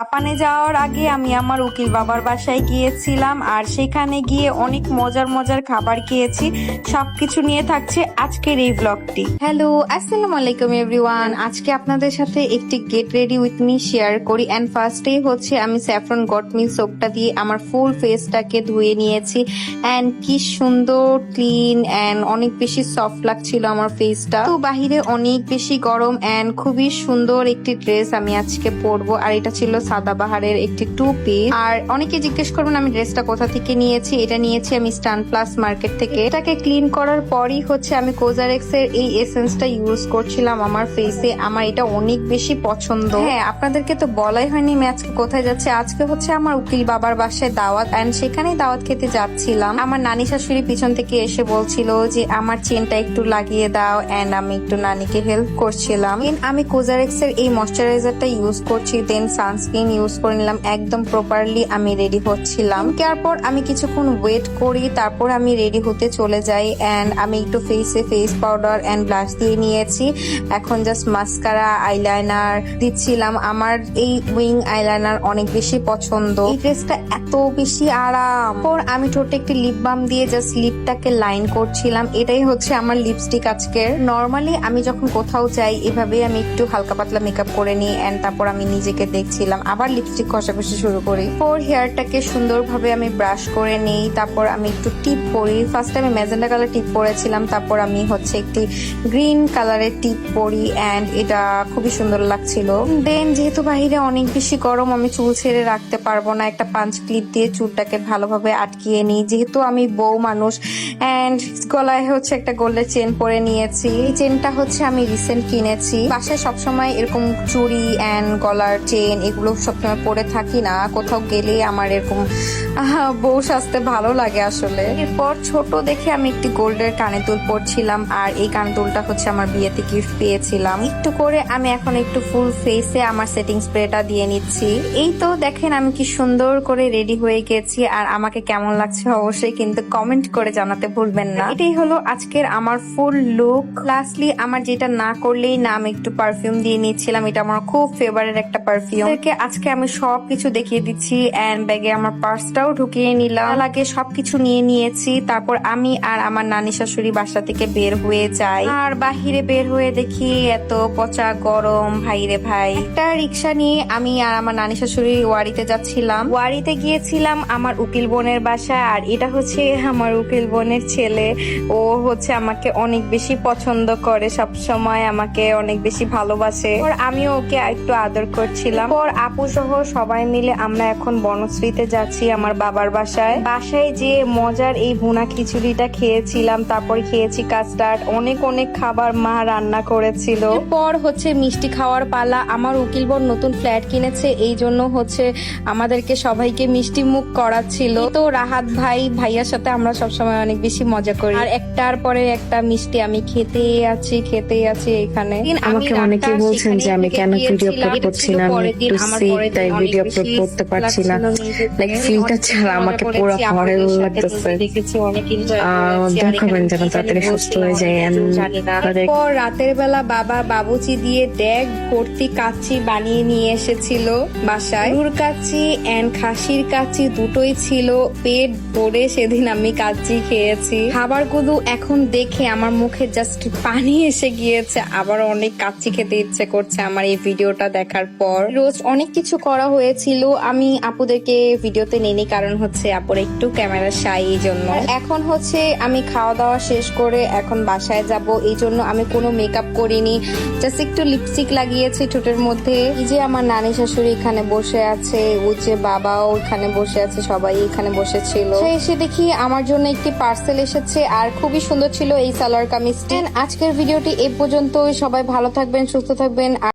জাপানে যাওয়ার আগে আমি আমার উকিল বাবার বাসায় গিয়েছিলাম আর সেখানে গিয়ে অনেক মজার মজার খাবার খেয়েছি। সবকিছু নিয়ে থাকছে আজকের এই ব্লগটি হ্যালো আসসালামু আলাইকুম এভরিওয়ান আজকে আপনাদের সাথে একটি get ready with me share করি। এন্ড ফার্স্টেই হচ্ছে আমি স্যাফরন গট মি সোপটা দিয়ে আমার ফুল ফেসটাকে ধুয়ে নিয়েছি। অ্যান্ড কি সুন্দর ক্লিন অ্যান্ড অনেক বেশি সফট লাগছিল আমার ফেসটা তো বাহিরে অনেক বেশি গরম অ্যান্ড খুবই সুন্দর একটি ড্রেস আমি আজকে পরবো। আর এটা ছিল সাদাবাহারের একটি টু পিস আর অনেকে জিজ্ঞেস করবেন, আমি ড্রেসটা কোথা থেকে নিয়েছি? এটা নিয়েছি আমি স্টান প্লাস মার্কেট থেকে। এটাকে ক্লিন করার পরই হচ্ছে আমি কোজারেক্স এর এই এসেন্সটা ইউজ করছিলাম আমার ফেসে আমার এটা অনেক বেশি পছন্দ। হ্যাঁ আপনাদেরকে তো বলাই হয়নি আমি আজকে কোথায় যাচ্ছি। আজকে হচ্ছে আমার উকিল বাবার বাসায় দাওয়াত। অ্যান্ড সেখানেই দাওয়াত খেতে যাচ্ছিলাম। আমার নানি শাশুড়ি পিছন থেকে এসে বলছিল যে, আমার চেনটা একটু লাগিয়ে দাও অ্যান্ড আমি একটু নানিকে হেল্প করছিলাম। আমি কোজারেক্স এর এই ময়শ্চারাইজারটা ইউজ করছি দেন সানস্ক্রিন ইউজ করে নিলাম একদম প্রপারলি আমি রেডি হচ্ছিলাম। তারপর আমি কিছুক্ষণ ওয়েট করি, তারপর আমি রেডি হতে চলে যাই অ্যান্ড আমি একটু ফেসে ফেস পাউডার অ্যান্ড ব্লাশ দিয়ে নিয়েছি। এখন জাস্ট মাস্কারা আইলাইনার দিচ্ছিলাম। আমার এই উইং আইলাইনার অনেক বেশি পছন্দ। এই ড্রেসটা এত বেশি আরাম। পর আমি ঠোঁটে একটি লিপ বাম দিয়ে জাস্ট লিপটাকে লাইন করছিলাম। এটাই হচ্ছে আমার লিপস্টিক আজকের। নর্মালি আমি যখন কোথাও যাই, এভাবেই আমি একটু হালকা পাতলা মেকআপ করে নিই অ্যান্ড তারপর আমি নিজেকে দেখছিলাম। আবার লিপস্টিক ঘষাঘষি শুরু করি। পর হেয়ারটাকে সুন্দরভাবে আমি ব্রাশ করে নিই, তারপর আমি একটু টিপ পরি। ফার্স্টে আমি ম্যাজেন্ডা কালার টিপ পরেছিলাম, তারপর আমি হচ্ছে একটি গ্রিন কালারের টিপ পরি অ্যান্ড এটা খুবই সুন্দর লাগছিল। দেন যেহেতু বাহিরে অনেক বেশি গরম, আমি চুল ছেড়ে রাখতে পারব না। একটা পাঞ্চ ক্লিপ দিয়ে চুলটাকে ভালোভাবে আটকিয়ে নিই। যেহেতু আমি বউ মানুষ অ্যান্ড গলায় হচ্ছে একটা গোল্ডের চেন পরে নিয়েছি। এই চেনটা হচ্ছে আমি রিসেন্ট কিনেছি। বাসায় সবসময় এরকম চুড়ি অ্যান্ড গলার চেন এগুলো সবসময় পরে থাকি না, কোথাও গেলে আমার এরকম বউ সাজতে ভালো লাগে আসলে। এরপর ছোট দেখে আমি একটি গোল্ডের কানে দুল পরছিলাম, আর এই কানে দুলটা হচ্ছে আমার বিয়েতে গিফট পেয়েছিলাম। একটু করে আমি এখন একটু ফুল ফেসে আমার সেটিং স্প্রেটা দিয়ে নিচ্ছি। এই তো দেখেন আমি কি সুন্দর করে রেডি হয়ে গেছি, আর আমাকে কেমন লাগছে অবশ্যই কিন্তু কমেন্ট করে জানাতে ভুলবেন না। এটাই হলো আজকের আমার ফুল লুক লাস্টলি আমার যেটা না করলেই না আমি একটু পারফিউম দিয়ে নিচ্ছিলাম, এটা আমার খুব ফেভারিট একটা পারফিউম আজকে আমি সবকিছু দেখিয়ে দিচ্ছি এন্ড ব্যাগে আমার পার্সটাও ঢুকিয়ে নিলাম। লাগে সবকিছু নিয়ে নিয়েছি। তারপর আমি আর আমার নানি শাশুড়ি বাসা থেকে বের হয়ে যাই। আর বাহিরে বের হয়ে দেখি এত পচা গরম। ভাই রে ভাই। একটা রিক্সা নিয়ে আমি আর আমার নানি শাশুড়ি ওয়ারিতে যাচ্ছিলাম। ওয়ারিতে গিয়েছিলাম আমার উকিল বোনের বাসায়। আর এটা হচ্ছে আমার উকিল বোনের ছেলে। ও হচ্ছে আমাকে অনেক বেশি পছন্দ করে। সব সময় আমাকে অনেক বেশি ভালোবাসে। আমিও ওকে একটু আদর করছিলাম। পর আপু সহ সবাই মিলে আমরা এখন বনশ্রীতে যাচ্ছি আমার বাবার বাসায়। বাসায় যে মজার এই ভুনা খিচুড়িটা খেয়েছিলাম তারপর খেয়েছি কাস্টার্ড। অনেক অনেক খাবার মা রান্না করেছিল। পর হচ্ছে মিষ্টি খাওয়ার পালা। আমার উকিল বোন নতুন ফ্ল্যাট কিনেছে এই জন্য হচ্ছে আমাদেরকে সবাইকে মিষ্টি মুখ করাচ্ছিল। তো রাহাত ভাই ভাইয়ার সাথে আমরা সবসময় অনেক বেশি মজা করি। আর একটার পরে একটা মিষ্টি আমি খেতেই আছি খেতেই আছি এখানে। আমাকে অনেকে বলছেন যে আমি কেন ভিডিও করছি না আমি একটু সিক তাই ভিডিও আপলোড করতে পারছি না। লাইক ফিলটা ছাড়া আমাকে পুরো লাগতেছে দেখাবেন যেন তাড়াতাড়ি সুস্থ হয়ে যায়। রাতের বেলা বাবা বাবুচি দিয়ে ড্যাগ ভর্তি কাচ্চি বানিয়ে নিয়ে এসেছিল বাসায়। গরুর কাচ্চি এন্ড খাসির কাচ্চি দুটোই ছিল পেট ভরে সেদিন আমি কাচ্চি খেয়েছি। খাবারগুলো এখন দেখে আমার মুখে জাস্ট পানি এসে গিয়েছে আবার অনেক কাচ্চি খেতে ইচ্ছে করছে আমার এই ভিডিওটা দেখার পর। রোজ অনেক কিছু করা হয়েছিল। আমি আপুদেরকে ভিডিওতে নেই কারণ হচ্ছে আপুর একটু ক্যামেরা শাই এই জন্য। এখন হচ্ছে আমি খাওয়া দাওয়া শেষ করে এখন বাসায় যাব। এই জন্য আমি কোনো মেকআপ করিনি। জাস্ট একটু লিপস্টিক লাগিয়েছি ঠোঁটের মধ্যে। এই যে আমার নানি শাশুড়ি এখানে বসে আছে ওই যে বাবাও এখানে বসে আছে, সবাই এখানে বসেছিল। এসে দেখি আমার জন্য একটি পার্সেল এসেছে, আর খুবই সুন্দর ছিল এই সালোয়ার কামিজটি। আজকের ভিডিওটি এ পর্যন্ত সবাই ভালো থাকবেন, সুস্থ থাকবেন